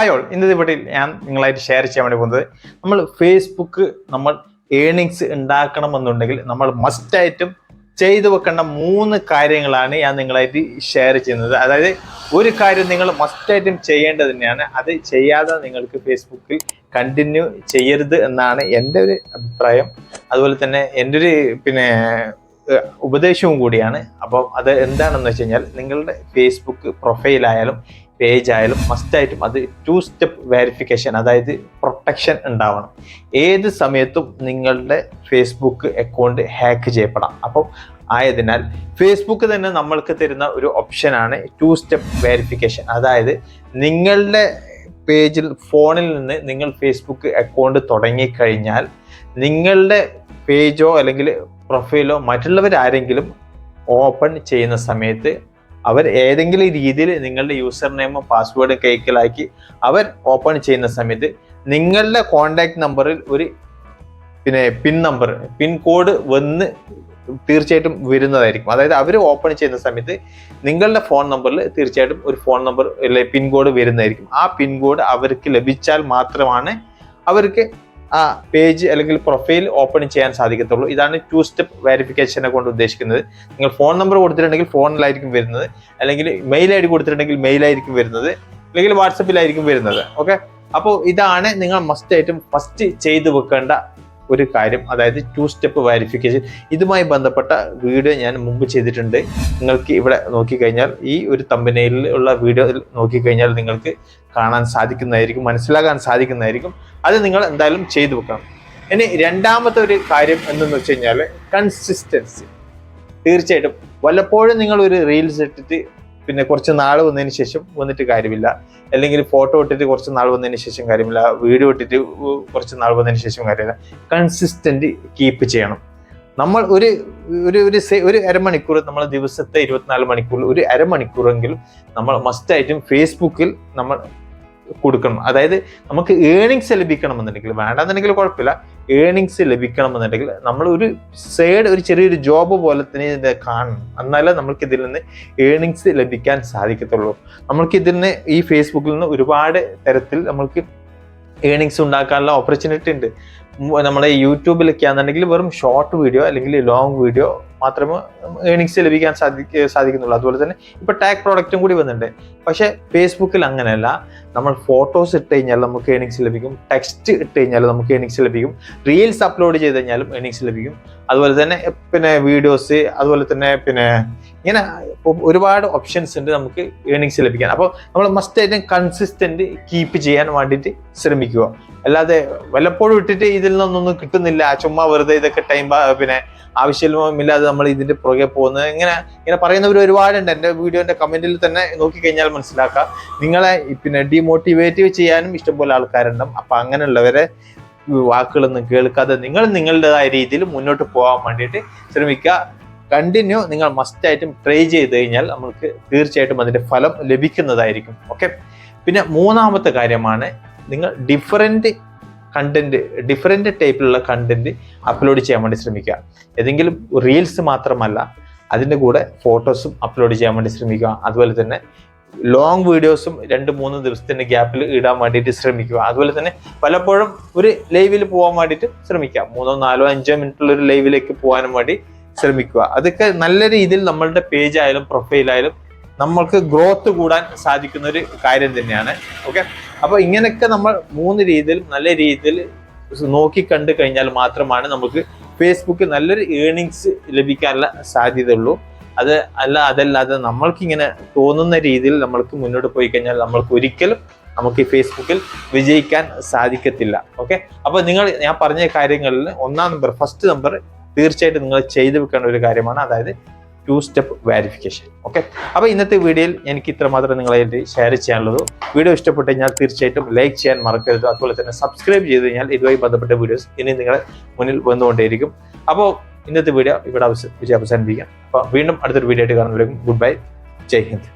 Hi all ഇന്നത്തെ ഇവിടെ ഞാൻ നിങ്ങളായിട്ട് ഷെയർ ചെയ്യാൻ വേണ്ടി പോകുന്നത് നമ്മൾ ഫേസ്ബുക്ക് നമ്മൾ ഏണിങ്സ് ഉണ്ടാക്കണമെന്നുണ്ടെങ്കിൽ നമ്മൾ മസ്റ്റായിട്ടും ചെയ്തു വെക്കേണ്ട മൂന്ന് കാര്യങ്ങളാണ് ഞാൻ നിങ്ങളായിട്ട് ഷെയർ ചെയ്യുന്നത്. അതായത് ഒരു കാര്യം നിങ്ങൾ മസ്റ്റായിട്ടും ചെയ്യേണ്ടത് തന്നെയാണ്. അത് ചെയ്യാതെ നിങ്ങൾക്ക് ഫേസ്ബുക്കിൽ കണ്ടിന്യൂ ചെയ്യരുത് എന്നാണ് എന്റെ ഒരു അഭിപ്രായം. അതുപോലെ തന്നെ എന്റെ ഒരു പിന്നെ ഉപദേശവും കൂടിയാണ്. അപ്പോൾ അത് എന്താണെന്ന് വെച്ച് കഴിഞ്ഞാൽ നിങ്ങളുടെ ഫേസ്ബുക്ക് പ്രൊഫൈലായാലും പേജ് ആയാലും മസ്റ്റായിട്ടും അത് ടു സ്റ്റെപ്പ് വെരിഫിക്കേഷൻ അതായത് പ്രൊട്ടക്ഷൻ ഉണ്ടാവണം. ഏത് സമയത്തും നിങ്ങളുടെ ഫേസ്ബുക്ക് അക്കൗണ്ട് ഹാക്ക് ചെയ്യപ്പെടാം. അപ്പം ആയതിനാൽ ഫേസ്ബുക്ക് തന്നെ നമ്മൾക്ക് തരുന്ന ഒരു ഓപ്ഷനാണ് ടു സ്റ്റെപ്പ് വെരിഫിക്കേഷൻ അതായത് നിങ്ങളുടെ പേജിൽ ഫോണിൽ നിന്ന് നിങ്ങൾ ഫേസ്ബുക്ക് അക്കൗണ്ട് തുടങ്ങിക്കഴിഞ്ഞാൽ നിങ്ങളുടെ പേജോ അല്ലെങ്കിൽ പ്രൊഫൈലോ മറ്റുള്ളവരാരെങ്കിലും ഓപ്പൺ ചെയ്യുന്ന സമയത്ത് അവർ ഏതെങ്കിലും രീതിയിൽ നിങ്ങളുടെ യൂസർ നെയിമും പാസ്വേഡും കൈക്കലാക്കി അവർ ഓപ്പൺ ചെയ്യുന്ന സമയത്ത് നിങ്ങളുടെ കോണ്ടാക്ട് നമ്പറിൽ ഒരു പിന്നെ പിൻ നമ്പർ പിൻ കോഡ് വന്ന് തീർച്ചയായിട്ടും വരുന്നതായിരിക്കും. അതായത് അവർ ഓപ്പൺ ചെയ്യുന്ന സമയത്ത് നിങ്ങളുടെ ഫോൺ നമ്പറിൽ തീർച്ചയായിട്ടും ഒരു ഫോൺ നമ്പർ അല്ലെ പിൻ കോഡ് വരുന്നതായിരിക്കും. ആ പിൻ കോഡ് അവർക്ക് ലഭിച്ചാൽ മാത്രമാണ് അവർക്ക് ആ പേജ് അല്ലെങ്കിൽ പ്രൊഫൈൽ ഓപ്പൺ ചെയ്യാൻ സാധിക്കത്തുള്ളൂ. ഇതാണ് ടു സ്റ്റെപ്പ് വെരിഫിക്കേഷനെ കൊണ്ട് ഉദ്ദേശിക്കുന്നത്. നിങ്ങൾ ഫോൺ നമ്പർ കൊടുത്തിട്ടുണ്ടെങ്കിൽ ഫോണിലായിരിക്കും വരുന്നത്. അല്ലെങ്കിൽ മെയിൽ ഐ ഡി കൊടുത്തിട്ടുണ്ടെങ്കിൽ മെയിലായിരിക്കും വരുന്നത്. അല്ലെങ്കിൽ വാട്സപ്പിലായിരിക്കും വരുന്നത്. ഓക്കെ അപ്പോൾ ഇതാണ് നിങ്ങൾ മസ്റ്റ് ആയിട്ടും ഫസ്റ്റ് ചെയ്തു വെക്കേണ്ട ഒരു കാര്യം അതായത് ടു സ്റ്റെപ്പ് വെരിഫിക്കേഷൻ ഇതുമായി ബന്ധപ്പെട്ട വീഡിയോ ഞാൻ മുമ്പ് ചെയ്തിട്ടുണ്ട്. നിങ്ങൾക്ക് ഇവിടെ നോക്കിക്കഴിഞ്ഞാൽ ഈ ഒരു തമ്പനയിൽ ഉള്ള വീഡിയോ നോക്കിക്കഴിഞ്ഞാൽ നിങ്ങൾക്ക് കാണാൻ സാധിക്കുന്നതായിരിക്കും മനസ്സിലാക്കാൻ സാധിക്കുന്നതായിരിക്കും. അത് നിങ്ങൾ എന്തായാലും ചെയ്തു വെക്കണം. ഇനി രണ്ടാമത്തെ ഒരു കാര്യം എന്തെന്ന് വെച്ച് കഴിഞ്ഞാൽ കൺസിസ്റ്റൻസി തീർച്ചയായിട്ടും വല്ലപ്പോഴും നിങ്ങൾ ഒരു റീൽസ് ഇട്ടിട്ട് പിന്നെ കുറച്ച് നാൾ വന്നതിന് ശേഷം വന്നിട്ട് കാര്യമില്ല. അല്ലെങ്കിൽ ഫോട്ടോ ഇട്ടിട്ട് കുറച്ച് നാൾ വന്നതിന് ശേഷം കാര്യമില്ല. വീഡിയോ ഇട്ടിട്ട് കുറച്ച് നാൾ വന്നതിന് ശേഷം കാര്യമില്ല. കൺസിസ്റ്റന്റ് കീപ്പ് ചെയ്യണം. നമ്മൾ ഒരു ഒരു ഒരു ഒരു അരമണിക്കൂർ നമ്മൾ ദിവസത്തെ ഇരുപത്തിനാല് മണിക്കൂറിൽ ഒരു അരമണിക്കൂറെങ്കിലും നമ്മൾ മസ്റ്റായിട്ടും ഫേസ്ബുക്കിൽ നമ്മൾ കൊടുക്കണം. അതായത് നമുക്ക് ഏണിങ്സ് ലഭിക്കണമെന്നുണ്ടെങ്കിൽ വേണ്ടെന്നുണ്ടെങ്കിൽ കുഴപ്പമില്ല. ഏണിങ്സ് ലഭിക്കണമെന്നുണ്ടെങ്കിൽ നമ്മൾ ഒരു സൈഡ് ഒരു ചെറിയൊരു ജോബ് പോലെ തന്നെ ഇത് കാണണം. എന്നാലേ നമുക്ക് ഇതിൽ നിന്ന് ഏണിങ്സ് ലഭിക്കാൻ സാധിക്കത്തുള്ളൂ. നമ്മൾക്ക് ഇതിൽ നിന്ന് ഈ ഫേസ്ബുക്കിൽ നിന്ന് ഒരുപാട് തരത്തിൽ നമ്മൾക്ക് ഏണിങ്സ് ഉണ്ടാക്കാനുള്ള ഓപ്പർച്യൂണിറ്റി ഉണ്ട്. നമ്മുടെ യൂട്യൂബിലൊക്കെ ആണെന്നുണ്ടെങ്കിൽ വെറും ഷോർട്ട് വീഡിയോ അല്ലെങ്കിൽ ലോങ് വീഡിയോ മാത്രമേ ഏണിങ്സ് ലഭിക്കാൻ സാധിക്ക സാധിക്കുന്നുള്ളൂ. അതുപോലെ തന്നെ ഇപ്പൊ ടാഗ് പ്രോഡക്റ്റും കൂടി വന്നിട്ടുണ്ട്. പക്ഷെ ഫേസ്ബുക്കിൽ അങ്ങനെയല്ല. നമ്മൾ ഫോട്ടോസ് ഇട്ട് കഴിഞ്ഞാൽ നമുക്ക് ഏണിങ്സ് ലഭിക്കും. ടെക്സ്റ്റ് ഇട്ട് കഴിഞ്ഞാൽ നമുക്ക് ഏണിങ്സ് ലഭിക്കും. റീൽസ് അപ്ലോഡ് ചെയ്ത് കഴിഞ്ഞാലും ഏണിങ്സ് ലഭിക്കും. അതുപോലെ തന്നെ പിന്നെ വീഡിയോസ് അതുപോലെ തന്നെ പിന്നെ ഇങ്ങനെ ഒരുപാട് ഓപ്ഷൻസ് ഉണ്ട് നമുക്ക് ഏണിങ്സ് ലഭിക്കാൻ. അപ്പോൾ നമ്മൾ മസ്റ്റ് ആയിട്ടും കൺസിസ്റ്റന്റ് കീപ്പ് ചെയ്യാൻ വേണ്ടിയിട്ട് ശ്രമിക്കുക. അല്ലാതെ വല്ലപ്പോഴും ഇട്ടിട്ട് ഇതിൽ നിന്നൊന്നും കിട്ടുന്നില്ല. ചുമ്മാ വെറുതെ ഇതൊക്കെ ടൈം പിന്നെ ആവശ്യമില്ലാതെ നമ്മൾ ഇതിന്റെ പുറകെ പോകുന്നത്. ഇങ്ങനെ ഇങ്ങനെ പറയുന്നവർ ഒരുപാടുണ്ട്. എന്റെ വീഡിയോന്റെ കമന്റിൽ തന്നെ നോക്കിക്കഴിഞ്ഞാൽ മനസ്സിലാക്കാം. നിങ്ങളെ പിന്നെ ഡിമോട്ടിവേറ്റ് ചെയ്യാനും ഇഷ്ടംപോലെ ആൾക്കാരുണ്ടാവും. അപ്പൊ അങ്ങനെയുള്ളവരെ വാക്കുകളൊന്നും കേൾക്കാതെ നിങ്ങൾ നിങ്ങളുടേതായ രീതിയിൽ മുന്നോട്ട് പോകാൻ വേണ്ടിയിട്ട് ശ്രമിക്കുക. കണ്ടിന്യൂ നിങ്ങൾ മസ്റ്റായിട്ടും ട്രൈ ചെയ്ത് കഴിഞ്ഞാൽ നമുക്ക് തീർച്ചയായിട്ടും അതിന്റെ ഫലം ലഭിക്കുന്നതായിരിക്കും. ഓക്കെ പിന്നെ മൂന്നാമത്തെ കാര്യമാണ് നിങ്ങൾ ഡിഫറെന്റ് കണ്ടന്റ് ഡിഫറെന്റ് ടൈപ്പിലുള്ള കണ്ടന്റ് അപ്ലോഡ് ചെയ്യാൻ വേണ്ടി ശ്രമിക്കുക. ഏതെങ്കിലും റീൽസ് മാത്രമല്ല അതിന്റെ കൂടെ ഫോട്ടോസും അപ്ലോഡ് ചെയ്യാൻ വേണ്ടി ശ്രമിക്കുക. അതുപോലെ തന്നെ ലോങ് വീഡിയോസും രണ്ട് മൂന്ന് ദിവസത്തിന്റെ ഗ്യാപ്പിൽ ഇടാൻ വേണ്ടിയിട്ട് ശ്രമിക്കുക. അതുപോലെ തന്നെ പലപ്പോഴും ഒരു ലൈവിൽ പോകാൻ വേണ്ടിയിട്ട് ശ്രമിക്കുക. മൂന്നോ നാലോ അഞ്ചോ മിനിറ്റുള്ള ഒരു ലൈവിലേക്ക് പോകാനും വേണ്ടി ശ്രമിക്കുക. അതൊക്കെ നല്ല രീതിയിൽ നമ്മളുടെ പേജ് പ്രൊഫൈലായാലും നമ്മൾക്ക് ഗ്രോത്ത് കൂടാൻ സാധിക്കുന്ന ഒരു കാര്യം തന്നെയാണ്. ഓക്കെ അപ്പൊ ഇങ്ങനെയൊക്കെ നമ്മൾ മൂന്ന് രീതിയിൽ നല്ല രീതിയിൽ നോക്കി കണ്ടു കഴിഞ്ഞാൽ മാത്രമാണ് നമുക്ക് ഫേസ്ബുക്ക് നല്ലൊരു ഏണിങ്സ് ലഭിക്കാനുള്ള സാധ്യതയുള്ളൂ. അത് അല്ല അതല്ലാതെ നമ്മൾക്ക് ഇങ്ങനെ തോന്നുന്ന രീതിയിൽ നമ്മൾക്ക് മുന്നോട്ട് പോയി കഴിഞ്ഞാൽ നമ്മൾക്ക് ഒരിക്കലും നമുക്ക് ഈ ഫേസ്ബുക്കിൽ വിജയിക്കാൻ സാധിക്കത്തില്ല. ഓക്കെ അപ്പൊ നിങ്ങൾ ഞാൻ പറഞ്ഞ കാര്യങ്ങളിൽ ഒന്നാം നമ്പർ ഫസ്റ്റ് നമ്പർ തീർച്ചയായിട്ടും നിങ്ങൾ ചെയ്തു വെക്കേണ്ട ഒരു കാര്യമാണ്. അതായത് ടു സ്റ്റെപ്പ് വാരിഫിക്കേഷൻ ഓക്കെ അപ്പൊ ഇന്നത്തെ വീഡിയോയിൽ എനിക്ക് ഇത്ര മാത്രം നിങ്ങളായിട്ട് ഷെയർ ചെയ്യാനുള്ളൂ. വീഡിയോ ഇഷ്ടപ്പെട്ട് കഴിഞ്ഞാൽ തീർച്ചയായിട്ടും ലൈക്ക് ചെയ്യാൻ മറക്കരുത്. അതുപോലെ തന്നെ സബ്സ്ക്രൈബ് ചെയ്ത് കഴിഞ്ഞാൽ ഇതുമായി ബന്ധപ്പെട്ട വീഡിയോസ് ഇനി നിങ്ങളെ മുന്നിൽ വന്നുകൊണ്ടേയിരിക്കും. അപ്പോൾ ഇന്നത്തെ വീഡിയോ ഇവിടെ അവസ വിജയം അവസാനിപ്പിക്കാം. അപ്പോൾ വീണ്ടും അടുത്തൊരു വീഡിയോ ആയിട്ട് കാണുന്നവരേക്കും ഗുഡ് ബൈ ജയ് ഹിന്ദ്.